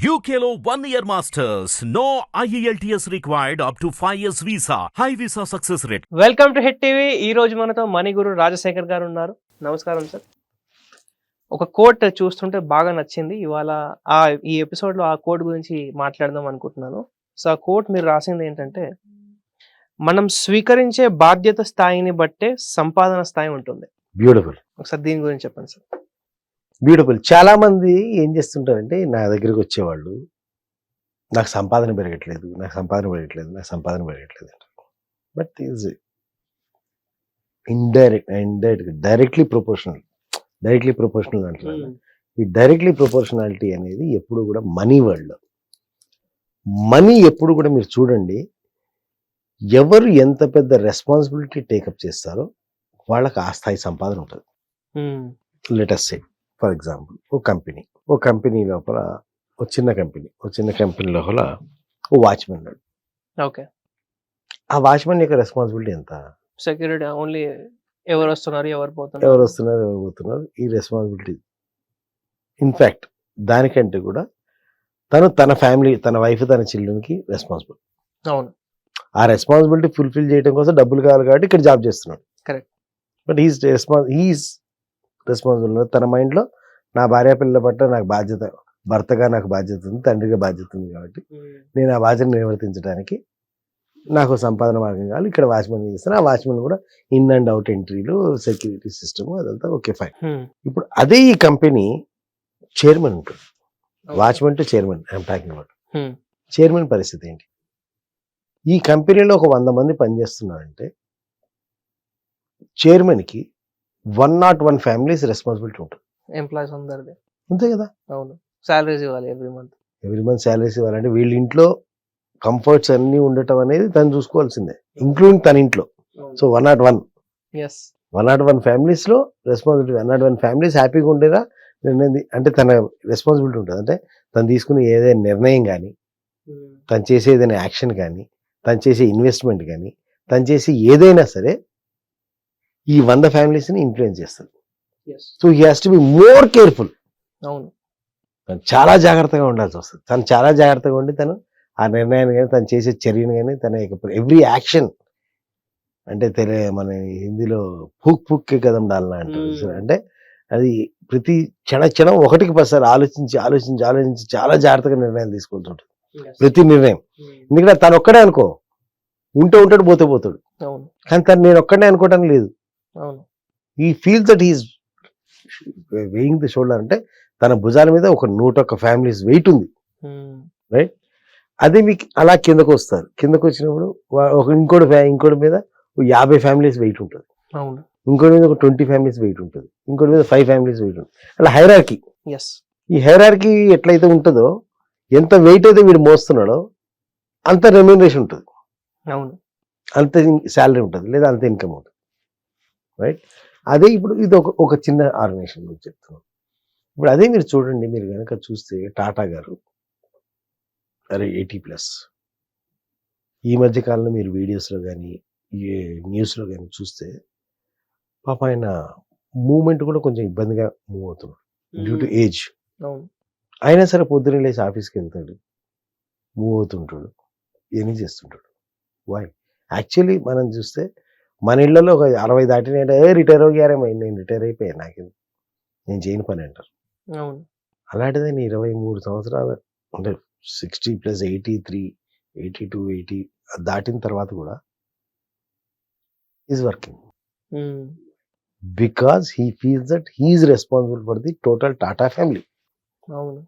One year masters. No E IELTS required up to 5 years visa. High visa success rate. Welcome to hit TV ఈ రోజు మనతో మణిగురు రాజశేఖర్ గారు ఉన్నారు. నమస్కారం sir ఒక కోట్ చూస్తుంటే బాగా నచ్చింది. ఇవాళ ఆ ఈ ఎపిసోడ్లో ఆ కోట్ గురించి మాట్లాడదాం అనుకుంటున్నాను. సో ఆ కోట్ మీరు రాసింది ఏంటంటే మనం స్వీకరించే బాధ్యత స్థాయిని బట్టే సంపాదన స్థాయి ఉంటుంది. బ్యూటిఫుల్ ఒకసారి దీని గురించి చెప్పండి సార్ బ్యూటిఫుల్ చాలా మంది ఏం చేస్తుంటారంటే నా దగ్గరికి వచ్చేవాళ్ళు నాకు సంపాదన పెరగట్లేదు నాకు సంపాదన పెరగట్లేదు నాకు సంపాదన పెరగట్లేదు అంటారు. But is indirect indirect directly proportional directly proportional అంటారు కదా. ఈ డైరెక్ట్లీ ప్రొపోర్షనాలిటీ అనేది ఎప్పుడు కూడా మనీ వరల్డ్ మనీ ఎప్పుడు కూడా మీరు చూడండి ఎవరు ఎంత పెద్ద రెస్పాన్సిబిలిటీ టేకప్ చేస్తారో వాళ్ళకి ఆ స్థాయి సంపాదన ఉంటుంది. Hmm. Let's say for example ఓ కంపెనీ ఓ కంపెనీ లోపల ఓ చిన్న కంపెనీ ఓ చిన్న కంపెనీ లోపల ఓ వాచ్మెన్ ఉన్నాడు. ఓకే. ఆ వాచ్మెన్ యొక్క రెస్పాన్సిబిలిటీ ఎంత? సెక్యూరిటీ ఓన్లీ ఎవరు వస్తున్నారు ఎవరు పోతున్నారు? ఎవరు వస్తున్నారు ఎవరు పోతున్నారు ఈ రెస్పాన్సిబిలిటీ. ఇన్ఫ్యాక్ట్ దానికంటే కూడా తను తన ఫ్యామిలీ తన వైఫ్ తన చిల్డ్రన్కి రెస్పాన్సిబుల్. అవును. ఆ రెస్పాన్సిబిలిటీ ఫుల్ఫిల్ చేయడం కోసం డబ్బులు కావాలి కాబట్టి ఇక్కడ జాబ్ చేస్తున్నాడు. Correct. But he's response he's responsible తన మైండ్లో నా భార్య పిల్లల పట్ల నాకు బాధ్యత భర్తగా నాకు బాధ్యత ఉంది తండ్రిగా బాధ్యత ఉంది కాబట్టి నేను ఆ బాధ్యతను నిర్వర్తించడానికి నాకు సంపాదన మార్గం కావాలి. ఇక్కడ వాచ్మెన్ చేస్తాను ఆ వాచ్మెన్ కూడా ఇన్ అండ్ అవుట్ ఎంట్రీలు సెక్యూరిటీ సిస్టమ్ అదంతా ఓకే ఫైన్ మ్మ్. ఇప్పుడు అదే ఈ కంపెనీ చైర్మన్ ఉంటుంది. Watchman to chairman I'm talking about Hmm. Chairman పరిస్థితి ఏంటి? ఈ కంపెనీలో ఒక వంద మంది పనిచేస్తున్నారంటే చైర్మన్కి one not one families responsibility ఉంటుంది. ఎంప్లాయీస్ అందరిది. అంతే కదా? అవును. సాలరీస్ ఇవ్వాలి every month every month salaries ఇవ్వాలంటే వీళ్ళ ఇంట్లో కంఫర్ట్స్ అన్నీ ఉండటం అనేది తను చూసుకోవాల్సిందే ఇంక్లూడింగ్ తన ఇంట్లో. So one not one yes one not one ఫ్యామిలీస్లో responsibility one not one families హ్యాపీగా ఉండేలా అంటే తన రెస్పాన్సిబిలిటీ ఉంటుంది. అంటే తను తీసుకునే ఏదైనా నిర్ణయం కానీ తను చేసే ఏదైనా యాక్షన్ కానీ తను చేసే ఇన్వెస్ట్మెంట్ కానీ తను చేసే ఏదైనా సరే ఈ వంద ఫ్యామిలీస్ని ఇన్ఫ్లుయెన్స్ చేస్తుంది. Yes so he has to be more careful అవును. తను చాలా జాగ్రత్తగా ఉండాల్సి వస్తుంది. తను చాలా జాగ్రత్తగా ఉండి తను ఆ నిర్ణయాన్ని కానీ తను చేసే చర్యను కానీ తన ఎవ్రీ యాక్షన్ అంటే తెల మన హిందీలో పుక్ పుక్కే కదం డాలనా అంటారు? అంటే అది ప్రతి క్షణ క్షణం ఒకటికి పసారి ఆలోచించి ఆలోచించి ఆలోచించి చాలా జాగ్రత్తగా నిర్ణయం తీసుకుంటుంటాడు ప్రతి నిర్ణయం. ఎందుకంటే తను ఒక్కడే అనుకో ఉంటే ఉంటాడు పోతే పోతాడు. కానీ తను నేను ఒక్కడే అనుకోవటం లేదు. He feel that is weighing the shoulder అంటే తన భుజాల మీద ఒక నూట ఒక్క ఫ్యామిలీస్ వెయిట్ ఉంది. మ్మ్. అది మీకు అలా కిందకు వస్తారు. కిందకు వచ్చినప్పుడు ఒక ఇంకోటి ఇంకోటి మీద ఒక యాభై ఫ్యామిలీస్ వెయిట్ ఉంటుంది. అవును. ఇంకోటి మీద ఒక ట్వంటీ ఫ్యామిలీస్ వెయిట్ ఉంటుంది. ఇంకోటి మీద ఫైవ్ ఫ్యామిలీస్ వెయిట్ ఉంటుంది. అలా హైరార్కీ. ఎస్ ఈ హైరార్కీ ఎట్లయితే ఉంటుందో ఎంత వెయిట్ అయితే వీడు మోస్తున్నాడో అంత రెమ్యూనరేషన్ ఉంటుంది. అవును. అంత శాలరీ ఉంటుంది లేదా అంత ఇన్కమ్ ఉంటుంది. రైట్? అదే ఇప్పుడు ఇది ఒక ఒక చిన్న ఆర్గనైజేషన్ గురించి చెప్తున్నాం ఇప్పుడు అదే మీరు చూడండి మీరు కనుక చూస్తే టాటా గారు అరే ఎయిటీ ప్లస్. ఈ మధ్య కాలంలో మీరు వీడియోస్లో కానీ న్యూస్లో కానీ చూస్తే పాప ఆయన మూమెంట్ కూడా కొంచెం ఇబ్బందిగా మూవ్ అవుతున్నాడు డ్యూ టు ఏజ్. అయినా సరే పొద్దున్నే లేచి ఆఫీస్కి వెళ్తాడు మూవ్ అవుతుంటాడు ఇవన్నీ చేస్తుంటాడు? వై యాక్చువల్లీ మనం చూస్తే మన ఇళ్ళలో ఒక అరవై దాటిన ఏ రిటైర్ అయ్యారేమో నేను రిటైర్ అయిపోయాను నాకు? నేను చేయని పని అంటారు. అలాంటిదే నేను ఇరవై మూడు సంవత్సరాలు అంటే sixty plus eighty three eighty two eighty దాటిన తర్వాత కూడా is working. Because he feels that he's responsible for the total Tata family అవును.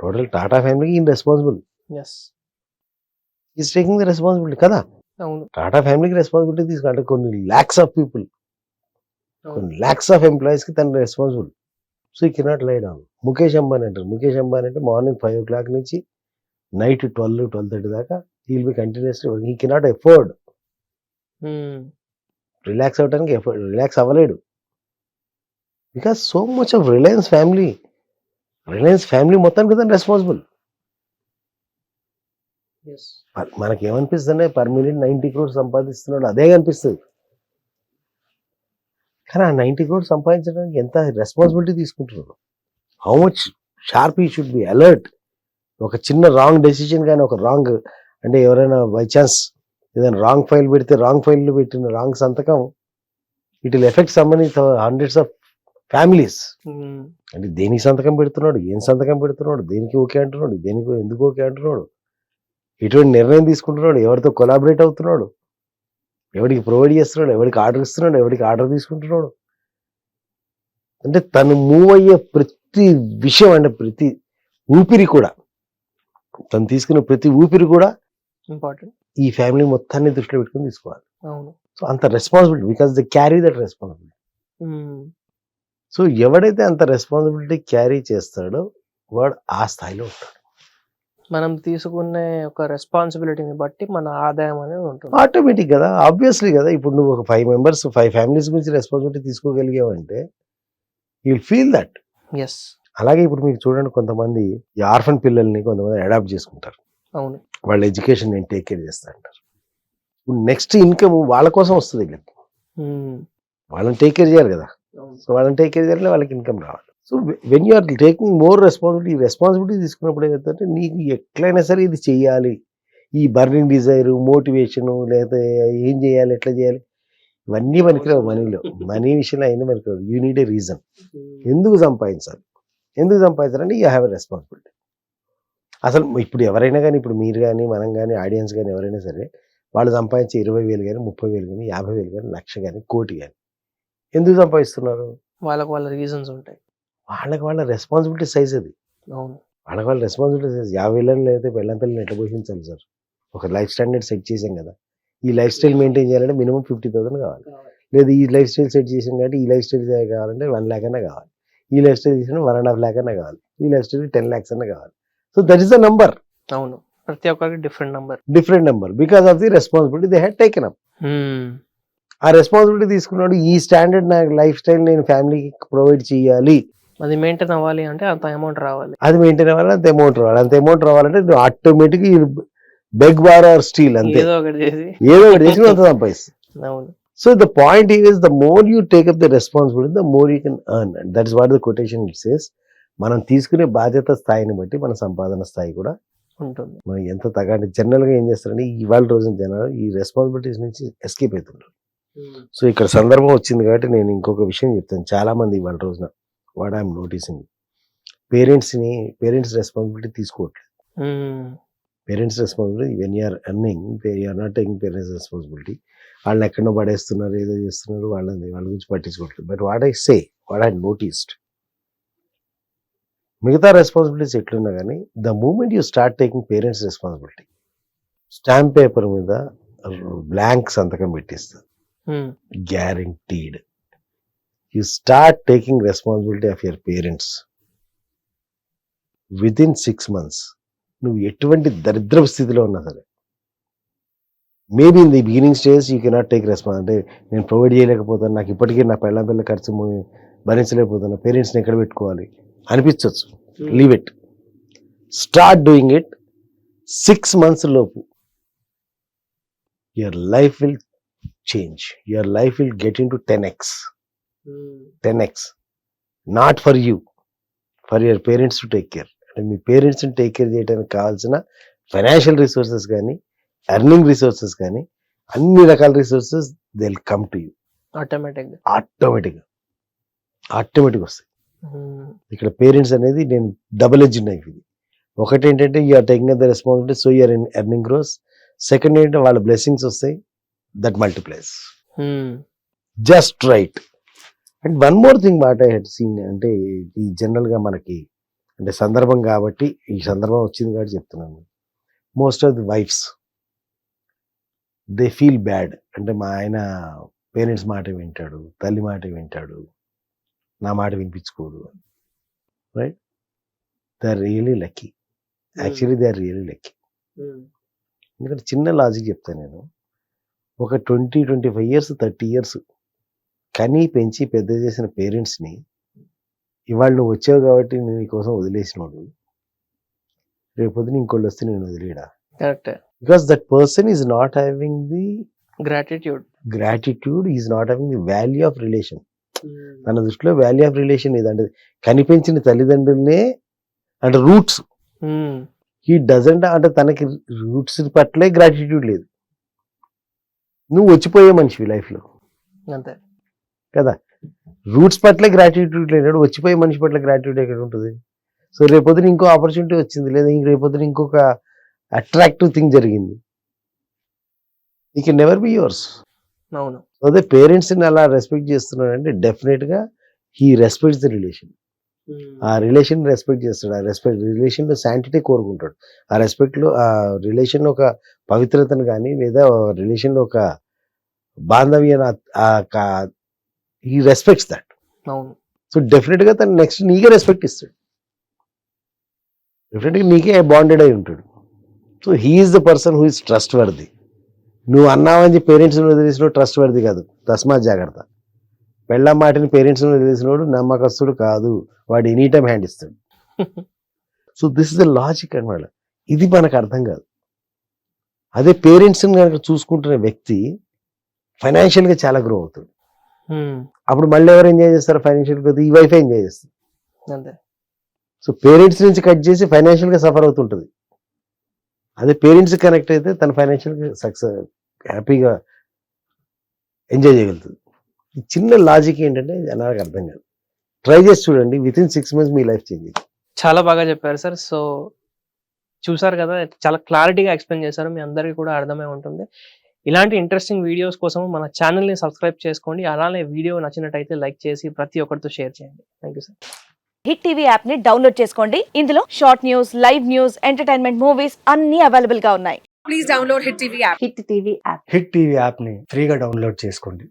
టోటల్ టాటా ఫ్యామిలీకి ఈయన responsible is taking the responsibility కదా? అవును. టాటా ఫ్యామిలీకి రెస్పాన్సిబిలిటీ తీసుకుంటే కొన్ని ల్యాక్స్ ఆఫ్ పీపుల్ కొన్ని ల్యాక్స్ ఆఫ్ ఎంప్లాయీస్కి తన responsible so he cannot lie down Mukesh Ambani అంటారు. ముఖేష్ అంబానీ అంటే మార్నింగ్ ఫైవ్ ఓ క్లాక్ నుంచి నైట్ ట్వెల్వ్ ట్వెల్వ్ థర్టీ దాకా he'll be continuously he cannot afford. Relax అవ్వడానికి effort relax అవ్వలేడు. Because so much of Reliance family Reliance family మొత్తానికి తను responsible yes మనకి ఏమనిపిస్తుంది per minute ninety crores సంపాదిస్తున్నాడు. అదే కనిపిస్తుంది. కానీ ఆ నైంటీ క్రోర్స్ సంపాదించడానికి ఎంత రెస్పాన్సిబిలిటీ తీసుకుంటున్నారు how much sharp he should be alert. ఒక చిన్న రాంగ్ డెసిషన్ కానీ ఒక రాంగ్ అంటే ఎవరైనా బై ఛాన్స్ ఏదైనా రాంగ్ ఫైల్ పెడితే రాంగ్ ఫైల్ పెట్టిన రాంగ్ సంతకం it will affect so many hundreds of families. Um, అంటే దేనికి సంతకం పెడుతున్నాడు? ఏం సంతకం పెడుతున్నాడు? దేనికి ఓకే అంటున్నాడు? దేనికి ఎందుకు ఓకే అంటున్నాడు? ఎటువంటి నిర్ణయం తీసుకుంటున్నాడు ఎవరితో కొలాబరేట్ అవుతున్నాడు ఎవరికి ప్రొవైడ్ చేస్తున్నాడు ఎవరికి ఆర్డర్ ఇస్తున్నాడు ఎవరికి ఆర్డర్ తీసుకుంటున్నాడు. అంటే తను మూవ్ అయ్యే ప్రతి విషయం అంటే ప్రతి ఊపిరి కూడా తను తీసుకున్న ప్రతి ఊపిరి కూడా ఇంపార్టెంట్ ఈ ఫ్యామిలీ మొత్తాన్ని దృష్టిలో పెట్టుకుని తీసుకోవాలి. అవును. సో అంత responsibility because the carry that responsibility so ఎవడైతే అంత రెస్పాన్సిబిలిటీ క్యారీ చేస్తాడో వాడు ఆ స్థాయిలో ఉంటాడు. మనం తీసుకునే ఒక రెస్పాన్సిబిలిటీని బట్టి మన ఆదాయం అనేది ఉంటుంది. ఆటోమేటిక్ కదా? ఆబ్వియస్లీ కదా? ఇప్పుడు నువ్వు ఒక ఫైవ్ మెంబర్స్ ఫైవ్ ఫ్యామిలీస్ గురించి రెస్పాన్సిబిలిటీ తీసుకోగలిగావంటే యూ ఫీల్ దట్ ఎస్ అలాగే ఇప్పుడు మీకు చూడండి కొంతమంది ఈ ఆర్ఫన్ పిల్లల్ని కొంతమంది అడాప్ట్ చేసుకుంటారు. అవును. వాళ్ళ ఎడ్యుకేషన్ నేను టేక్ కేర్ చేస్తా అంటారు. ఇప్పుడు నెక్స్ట్ ఇన్కమ్ వాళ్ళ కోసం వస్తుంది. వీళ్ళకి వాళ్ళని టేక్ కేర్ చేయాలి కదా. సో వాళ్ళని టేక్ కేర్ చేయాలంటే వాళ్ళకి ఇన్కమ్ రావాలి. So when you are taking more responsibility responsibility తీసుకున్నప్పుడు ఏమవుతుందంటే నీకు ఎట్లయినా సరే ఇది చెయ్యాలి. ఈ బర్నింగ్ డిజైర్ మోటివేషన్ లేకపోతే ఏం చేయాలి ఎట్లా చేయాలి ఇవన్నీ పనికిరావు మనీలో. మనీ విషయంలో అయినా పనికిరావు. యూ నీడ్ ఏ రీజన్ ఎందుకు సంపాదించాలి? ఎందుకు సంపాదించాలంటే యూ హ్యావ్ ఎ రెస్పాన్సిబిలిటీ అసలు ఇప్పుడు ఎవరైనా కానీ ఇప్పుడు మీరు కానీ మనం కానీ ఆడియన్స్ కానీ ఎవరైనా సరే వాళ్ళు సంపాదించే ఇరవై వేలు కానీ ముప్పై వేలు కానీ యాభై వేలు కానీ లక్ష కానీ కోటి కానీ ఎందుకు సంపాదిస్తున్నారు? వాళ్ళకు వాళ్ళ రీజన్స్ ఉంటాయి. వాళ్ళకి వాళ్ళ రెస్పాన్సిబిలిటీ సైజ్ అది. అవును. వాళ్ళకి వాళ్ళ రెస్పాన్సిబిలిటీ సైజ్ యాభై వేలని లేకపోతే పెళ్ళం పిల్లల్ని ఎట్లా పోషించాలి సార్? ఒక లైఫ్ స్టాండర్డ్ సెట్ చేసాం కదా. ఈ లైఫ్ స్టైల్ మెయింటైన్ చేయాలంటే మినిమం ఫిఫ్టీ థౌసండ్ కావాలి. లేదు ఈ లైఫ్ స్టైల్ సెట్ చేసాం కాబట్టి ఈ లైఫ్ స్టైల్ కావాలంటే వన్ ల్యాక్ అన్నా కావాలి. ఈ లైఫ్ స్టైల్ చేసిన వన్ అండ్ హాఫ్ ల్యాక్ అన్నా కావాలి. ఈ లైఫ్ స్టైల్ టెన్ ల్యాక్స్ అన్నా కావాలి. So that is the number అవును. ప్రతి ఒక్కరికి different number different number because of the responsibility they had taken up ఆ రెస్పాన్సిబిలిటీ తీసుకున్నాడు. ఈ స్టాండర్డ్ నా లైఫ్ స్టైల్ నేను ఫ్యామిలీకి ప్రొవైడ్ చేయాలి. అది మెయింటైన్ అవ్వాలి అంటే అంత అమౌంట్ రావాలి. అది మెయింటైన్ అవ్వాలి అంత అమౌంట్ రావాలి. అంత అమౌంట్ రావాలంటే నువ్వు automatic beg borrow or steal అంతే. ఏదో ఒకటి చేసి. ఏదో ఒకటి చేసి అంత సంపాదిస్తుంది అవును. So the point is the more you take up the responsibility the more you can earn that is what the quotation it says మనం తీసుకునే బాధ్యత స్థాయిని బట్టి మన సంపాదన స్థాయి కూడా ఉంటుంది. మనం ఎంత తగ్గ జనరల్గా ఏం చేస్తారంటే ఇవాళ రోజున జనాలు ఈ రెస్పాన్సిబిలిటీస్ నుంచి ఎస్కేప్ అవుతుంటారు. సో ఇక్కడ సందర్భం వచ్చింది కాబట్టి నేను ఇంకొక విషయం చెప్తాను. చాలా మంది ఇవాళ రోజున వాట్ ఐఎమ్ నోటీసింగ్. పేరెంట్స్ని పేరెంట్స్ రెస్పాన్సిబిలిటీ తీసుకోవట్లేదు. Parents responsibility when you're earning you're not taking parents responsibility వాళ్ళని ఎక్కడో పడేస్తున్నారు ఏదో చేస్తున్నారు వాళ్ళని వాళ్ళ గురించి పట్టించుకోవట్లేదు. But what I say what I noticed మిగతా రెస్పాన్సిబిలిటీస్ ఎట్లున్నా కానీ the moment you start taking parents responsibility stamp paper మీద బ్లాంక్ సంతకం పెట్టిస్తారు guaranteed you start taking responsibility of your parents within six months. నువ్వు ఎటువంటి దరిద్రపు స్థితిలో ఉన్నా సరే. Maybe in the beginning stage you cannot take response అంటే నేను ప్రొవైడ్ చేయలేకపోతాను నాకు ఇప్పటికీ నా పెళ్ళ పిల్ల ఖర్చు భరించలేకపోతున్నా పేరెంట్స్ని ఎక్కడ పెట్టుకోవాలి? అనిపించవచ్చు leave it start doing it six months లోపు. Your life will change your life will get into ten x ten x not for you for your parents to take care అంటే మీ పేరెంట్స్ని టేక్ కేర్ చేయడానికి కావాల్సిన financial resources కానీ earning resources కానీ అన్ని రకాల resources they will come to you ఆటోమేటిక్గా ఆటోమేటిక్గా ఆటోమేటిక్ వస్తాయి. ఉమ్, ఇక్కడ పేరెంట్స్ అనేది నేను డబుల్ ఎడ్జ్ నైఫ్ ఇది ఒకటి ఏంటంటే you're taking the responsibility so you're in earning grows second ఏంటంటే వాళ్ళ బ్లెస్సింగ్స్ వస్తాయి. That multiplies just right and one more thing మాట హెడ్ సీన్ అంటే ఈ జనరల్గా మనకి అంటే సందర్భం కాబట్టి ఈ సందర్భం వచ్చింది కాబట్టి చెప్తున్నాను. Most of the wives they feel bad. అంటే మా ఆయన పేరెంట్స్ మాట వింటాడు తల్లి మాట వింటాడు నా మాట వినిపించుకోడు right they are really lucky actually they are really lucky ఎందుకంటే చిన్న లాజిక్ చెప్తాను నేను. ఒక twenty twenty five years thirty years కనీ పెంచి పెద్ద చేసిన పేరెంట్స్ని ఇవాళ నువ్వు వచ్చావు కాబట్టి నేను నీ కోసం వదిలేసినోడు. రేపొద్దున ఇంకోళ్ళు వస్తే నేను వదిలేడా? Correct. Because that person is not having the gratitude. Gratitude is not having the value of relation. తన దృష్టిలో వాల్యూ ఆఫ్ రిలేషన్ ఇది అంటే కనిపించిన తల్లిదండ్రులనే అంటే రూట్స్. హీ డజంట్ అంటే తనకి రూట్స్ పట్లే గ్రాటిట్యూడ్ లేదు. నువ్వు వచ్చిపోయే మనిషివి లైఫ్లో. అంతే. కదా? రూట్స్ పట్ల గ్రాటిట్యూడ్ లేనాడు వచ్చిపోయే మనిషి పట్ల గ్రాటిట్యూడ్ ఎక్కడ ఉంటుంది? సో రేపొద్దున ఇంకో ఆపర్చునిటీ వచ్చింది లేదా ఇంక రేపొద్దున ఇంకొక అట్రాక్టివ్ థింగ్ జరిగింది. ఈ కెన్ నెవర్ బి యువర్స్ అవును. అదే పేరెంట్స్ని అలా రెస్పెక్ట్ చేస్తున్నాడంటే డెఫినెట్గా హీ రెస్పెక్ట్స్ ద రిలేషన్ ఆ రిలేషన్ రెస్పెక్ట్ చేస్తాడు. ఆ రెస్పెక్ట్ రిలేషన్లో శాంటిటీ కోరుకుంటాడు. ఆ రెస్పెక్ట్లో ఆ రిలేషన్ ఒక పవిత్రతను కానీ లేదా రిలేషన్లో ఒక బాంధవ్య ఈ రెస్పెక్ట్స్ దట్ అవును. సో డెఫినెట్గా తను నెక్స్ట్ నీకే రెస్పెక్ట్ ఇస్తాడు. డెఫినెట్గా నీకే బాండెడ్ అయి ఉంటాడు. So he is the person who is trustworthy నువ్వు అన్నావని పేరెంట్స్ వదిలేసిన ట్రస్ట్ వర్ది కాదు. తస్మాత్ జాగ్రత్త. పెళ్ళ మాటని పేరెంట్స్ వదిలేసినోడు నమ్మకస్తుడు కాదు. వాడు ఎనీ టైం హ్యాండ్ ఇస్తాడు. So this is the logic అనమాట ఇది మనకు అర్థం కాదు. అదే పేరెంట్స్ని కనుక చూసుకుంటున్న వ్యక్తి ఫైనాన్షియల్గా చాలా గ్రో అవుతాడు. అప్పుడు మళ్ళీ ఎవరు ఎంజాయ్ చేస్తారు? ఫైనాన్షియల్ గ్రోత్ ఈ వైఫ్ ఎంజాయ్ చేస్తారు అంతే. సో పేరెంట్స్ నుంచి కట్ చేసి ఫైనాన్షియల్గా సఫర్ అవుతుంటది. అదే పేరెంట్స్ కనెక్ట్ అయితే తన ఫైనాన్షియల్ సక్సెస్ హ్యాపీగా ఎంజాయ్ చేయగలుగుతుంది. ఈ చిన్న లాజిక్ ఏంటంటే జనాలకు అర్థం కాదు. ట్రై చేసి చూడండి విత్ ఇన్ సిక్స్ మంత్స్ మీ లైఫ్ చేంజ్ చాలా బాగా చెప్పారు సార్. సో చూసారు కదా చాలా క్లారిటీగా ఎక్స్ప్లెయిన్ చేశారు. మీ అందరికీ కూడా అర్థమై ఉంటుంది. ఇలాంటి ఇంట్రెస్టింగ్ వీడియోస్ కోసం మన ఛానల్ని సబ్స్క్రైబ్ చేసుకోండి. అలానే వీడియో నచ్చినట్టయితే లైక్ చేసి ప్రతి ఒక్కరితో షేర్ చేయండి. Thank you sir Hit TV యాప్ని డౌన్లోడ్ చేసుకోండి. ఇందులో short news live news entertainment movies అన్ని అవైలబుల్గా ఉన్నాయి. Please download Hit TV app. Hit TV app Hit TV యాప్ని ఫ్రీగా డౌన్లోడ్ చేసుకోండి.